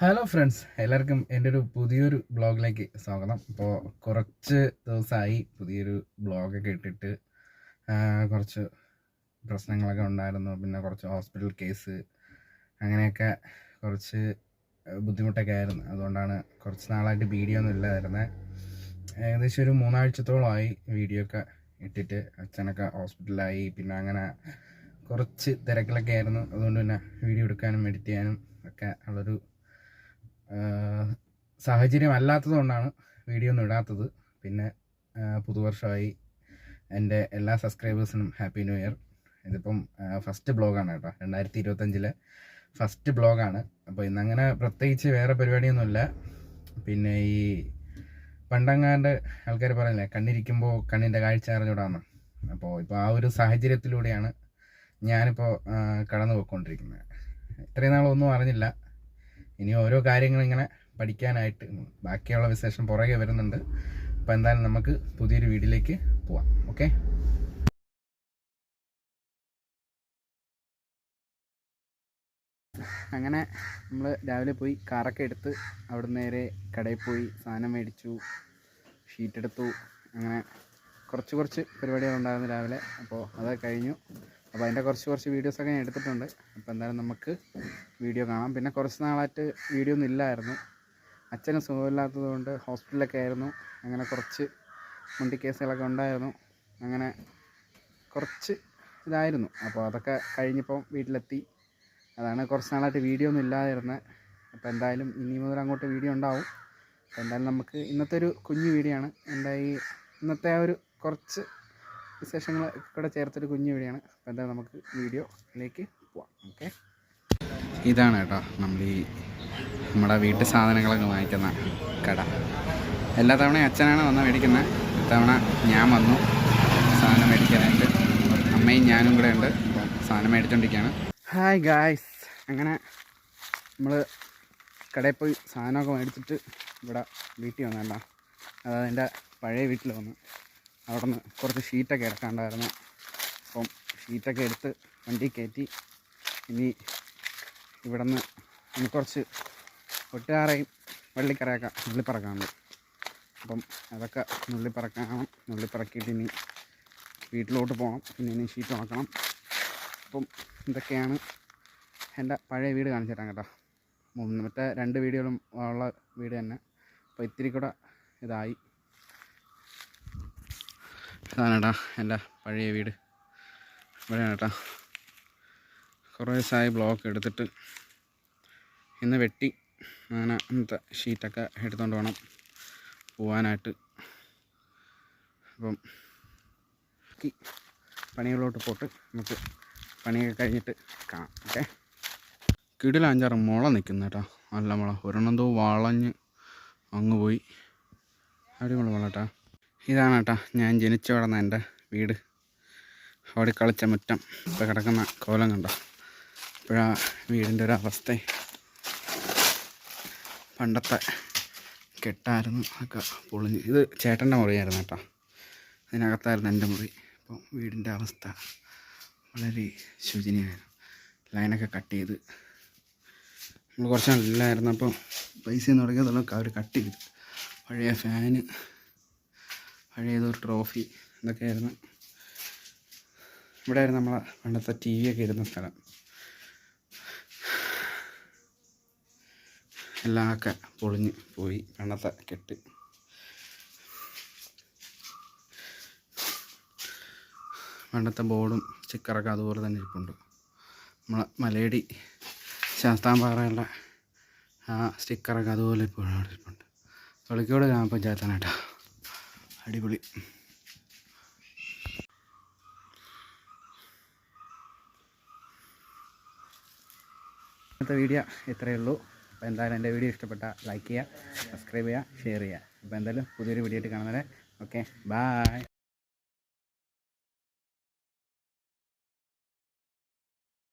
Hello friends എല്ലാവർക്കും എന്റെ ഒരു പുതിയൊരു ബ്ലോഗിലേക്ക് സ്വാഗതം. ഇപ്പോൾ കുറച്ച് ദിവസമായി പുതിയൊരു ബ്ലോഗൊക്കെ ഇട്ടിട്ട് കുറച്ച് പ്രശ്നങ്ങളൊക്കെ ഉണ്ടായിരുന്നു. പിന്നെ കുറച്ച് ഹോസ്പിറ്റൽ കേസ് അങ്ങനെയൊക്കെ കുറച്ച് ബുദ്ധിമുട്ടൊക്കെ ആയിരുന്നു. അതുകൊണ്ടാണ് കുറച്ച് നാളായിട്ട് വീഡിയോ ഒന്നും ഇല്ലായിരുന്നത് ഏകദേശം ഒരു മൂന്നാഴ്ചത്തോളമായി വീഡിയോ ഒക്കെ ഇട്ടിട്ട് അച്ഛനൊക്കെ ഹോസ്പിറ്റലായി. പിന്നെ അങ്ങനെ കുറച്ച് തിരക്കിലൊക്കെ ആയിരുന്നു. അതുകൊണ്ട് പിന്നെ വീഡിയോ എടുക്കാനും എഡിറ്റ് ചെയ്യാനും ഒക്കെ ഉള്ളൊരു സാഹചര്യം അല്ലാത്തതുകൊണ്ടാണ് വീഡിയോ ഒന്നും ഇടാത്തത്. പിന്നെ പുതുവർഷമായി എന്റെ എല്ലാ സബ്സ്ക്രൈബേഴ്സിനും ഹാപ്പി ന്യൂ ഇയർ. ഇതിപ്പം ഫസ്റ്റ് ബ്ലോഗാണ് കേട്ടോ. രണ്ടായിരത്തി ഇരുപത്തഞ്ചിലെ ഫസ്റ്റ് ബ്ലോഗാണ്. അപ്പോൾ ഇന്നങ്ങനെ പ്രത്യേകിച്ച് വേറെ പരിപാടിയൊന്നുമില്ല. പിന്നെ ഈ പണ്ടങ്ങാണ്ട് ആൾക്കാർ പറയില്ലേ കണ്ണിരിക്കുമ്പോൾ കണ്ണിന്റെ കാഴ്ച അറിഞ്ഞൂടാന്ന് അപ്പോൾ ഇപ്പോൾ ആ ഒരു സാഹചര്യത്തിലൂടെയാണ് ഞാനിപ്പോൾ കടന്നു പോയിക്കൊണ്ടിരിക്കുന്നത് ഇത്രയും നാളൊന്നും അറിഞ്ഞില്ല. ഇനി ഓരോ കാര്യങ്ങളിങ്ങനെ പഠിക്കാനായിട്ട് ബാക്കിയുള്ള വിശേഷം പുറകെ വരുന്നുണ്ട്. അപ്പോൾ എന്തായാലും നമുക്ക് പുതിയൊരു വീട്ടിലേക്ക് പോവാം. ഓക്കെ? അങ്ങനെ നമ്മൾ രാവിലെ പോയി കാറൊക്കെ എടുത്ത് അവിടെ നേരെ കടയിൽ പോയി സാധനം മേടിച്ചു ഷീറ്റ് എടുത്തു. അങ്ങനെ കുറച്ച് കുറച്ച് പരിപാടികളുണ്ടായിരുന്നു രാവിലെ. അപ്പോൾ അതൊക്കെ കഴിഞ്ഞു. അപ്പോൾ അതിന്റെ കുറച്ച് കുറച്ച് വീഡിയോസൊക്കെ ഞാൻ എടുത്തിട്ടുണ്ട്. അപ്പോൾ എന്തായാലും നമുക്ക് വീഡിയോ കാണാം. പിന്നെ കുറച്ച് നാളായിട്ട് വീഡിയോ ഒന്നും ഇല്ലായിരുന്നു. അച്ഛന് സുഖമില്ലാത്തത് കൊണ്ട് ഹോസ്പിറ്റലിലൊക്കെ ആയിരുന്നു. അങ്ങനെ കുറച്ച് മുണ്ടി കേസുകളൊക്കെ ഉണ്ടായിരുന്നു. അങ്ങനെ കുറച്ച് ഇതായിരുന്നു. അപ്പോൾ അതൊക്കെ കഴിഞ്ഞപ്പം വീട്ടിലെത്തി. അതാണ് കുറച്ച് നാളായിട്ട് വീഡിയോ ഒന്നും ഇല്ലാതിരുന്നത് അപ്പോൾ എന്തായാലും ഇനി മുതൽ അങ്ങോട്ട് വീഡിയോ ഉണ്ടാവും. അപ്പോൾ എന്തായാലും നമുക്ക് ഇന്നത്തെ ഒരു കുഞ്ഞു വീഡിയോ ആണ്. എന്താ ഈ ഇന്നത്തെ ആ ഒരു കുറച്ച് വിശേഷങ്ങൾ കൂടെ ചേർത്തൊരു കുഞ്ഞു വീഡിയോ ആണ് അപ്പോൾ എന്താ നമുക്ക് വീഡിയോയിലേക്ക് പോവാം. ഓക്കെ ഇതാണ് കേട്ടോ നമ്മൾ ഈ നമ്മുടെ വീട്ടു സാധനങ്ങളൊക്കെ വാങ്ങിക്കുന്ന കട. എല്ലാ തവണയും അച്ഛനാണ് വന്ന് മേടിക്കുന്നത് ഇത്തവണ ഞാൻ വന്നു സാധനം മേടിക്കാനായിട്ട്. അമ്മയും ഞാനും കൂടെ ഉണ്ട്. സാധനം മേടിച്ചോണ്ടിരിക്കുകയാണ് ഹായ് ഗായ്സ് അങ്ങനെ നമ്മൾ കടയിൽ പോയി സാധനമൊക്കെ മേടിച്ചിട്ട് ഇവിടെ വീട്ടിൽ വന്നേണ്ട അതായത് എന്റെ പഴയ വീട്ടിൽ വന്ന്. അവിടെ നിന്ന് കുറച്ച് ഷീറ്റൊക്കെ എടുക്കാണ്ടായിരുന്നു. അപ്പം ഷീറ്റൊക്കെ എടുത്ത് വണ്ടി കയറ്റി ഇനി ഇവിടെ നിന്ന് ഇനി കുറച്ച് ഒട്ടാറേയും വള്ളിക്കറയൊക്കെ നുള്ളിപ്പറക്കാനുണ്ട്. അപ്പം അതൊക്കെ നുള്ളിപ്പറക്കണം. നുള്ളിപ്പറക്കിയിട്ട് ഇനി വീട്ടിലോട്ട് പോകണം. പിന്നെ ഇനി ഷീറ്റ് ഉണക്കണം. അപ്പം ഇതൊക്കെയാണ് എന്റെ പഴയ വീട് കാണിച്ചു കേട്ടോ. മറ്റേ രണ്ട് വീഡിയോകളും ഉള്ള വീട് തന്നെ. അപ്പോൾ ഇത്തിരി കൂടെ ഇതായി. ഇതാണ് കേട്ടോ എന്റെ പഴയ വീട്. ഇവിടെയാണ് കേട്ടോ കുറേ ദിവസമായി ബ്ലോക്ക് എടുത്തിട്ട് ഇന്ന് വെട്ടി അങ്ങനെ ഇന്നത്തെ ഷീറ്റൊക്കെ എടുത്തുകൊണ്ട് വേണം പോവാനായിട്ട്. അപ്പം പണികളിലോട്ട് പോട്ട് നമുക്ക് പണിയൊക്കെ കഴിഞ്ഞിട്ട് കാണാം ഓക്കെ? കിടിൽ അഞ്ചാറ് മുള നിൽക്കുന്ന കേട്ടോ നല്ല മുള. ഒരെണ്ണം വളഞ്ഞ് അങ്ങ് പോയി. അടിപൊളി മുള കേട്ടോ ഇതാണ് കേട്ടോ ഞാൻ ജനിച്ചു വളർന്ന എന്റെ വീട്. അവിടെ കളിച്ച മുറ്റം. ഇപ്പോൾ കിടക്കുന്ന കോലം കണ്ടോ? ഇപ്പോഴാ വീടിന്റെ ഒരു അവസ്ഥ. പണ്ടത്തെ കെട്ടായിരുന്നു ഒക്കെ പൊളിഞ്ഞ്. ഇത് ചേട്ടന്റെ മുറിയായിരുന്നു കേട്ടോ. അതിനകത്തായിരുന്നു എന്റെ മുറി. അപ്പം വീടിന്റെ അവസ്ഥ വളരെ ശോചനീയമായിരുന്നു. ലൈനൊക്കെ കട്ട് ചെയ്ത് നമ്മൾ കുറച്ച് നല്ലായിരുന്നു അപ്പം പൈസ തുടങ്ങിയതുള്ള അവർ കട്ട് ചെയ്ത്. പഴയ ഫാന് പഴയ ഏതൊരു ട്രോഫി ഇതൊക്കെയായിരുന്നു ഇവിടെ ആയിരുന്നു നമ്മളെ പണ്ടത്തെ ടി ഒക്കെ ഇരുന്ന സ്ഥലം. എല്ലാം ഒക്കെ പൊളിഞ്ഞ് പോയി പണ്ടത്തെ കെട്ട്. പണ്ടത്തെ ബോർഡും സ്റ്റിക്കറൊക്കെ അതുപോലെ തന്നെ ഇരിപ്പുണ്ട്. നമ്മളെ മലയടി ശാസ്താംപാറയുള്ള ആ സ്റ്റിക്കറൊക്കെ അതുപോലെ ഇപ്പോഴും അവിടെ ഇരിപ്പുണ്ട്. തൊളിക്കോട് ഗ്രാമപഞ്ചായത്താണ് കേട്ടോ. അടിപൊളി. ഇന്നത്തെ വീഡിയോ ഇത്രയേ ഉള്ളൂ. അപ്പോൾ എന്തായാലും എന്റെ വീഡിയോ ഇഷ്ടപ്പെട്ട ലൈക്ക് ചെയ്യുക സബ്സ്ക്രൈബ് ചെയ്യുക ഷെയർ ചെയ്യുക. അപ്പോൾ എന്തായാലും പുതിയൊരു വീഡിയോ ആയിട്ട് കാണുന്നവരെ ഓക്കെ ബായ്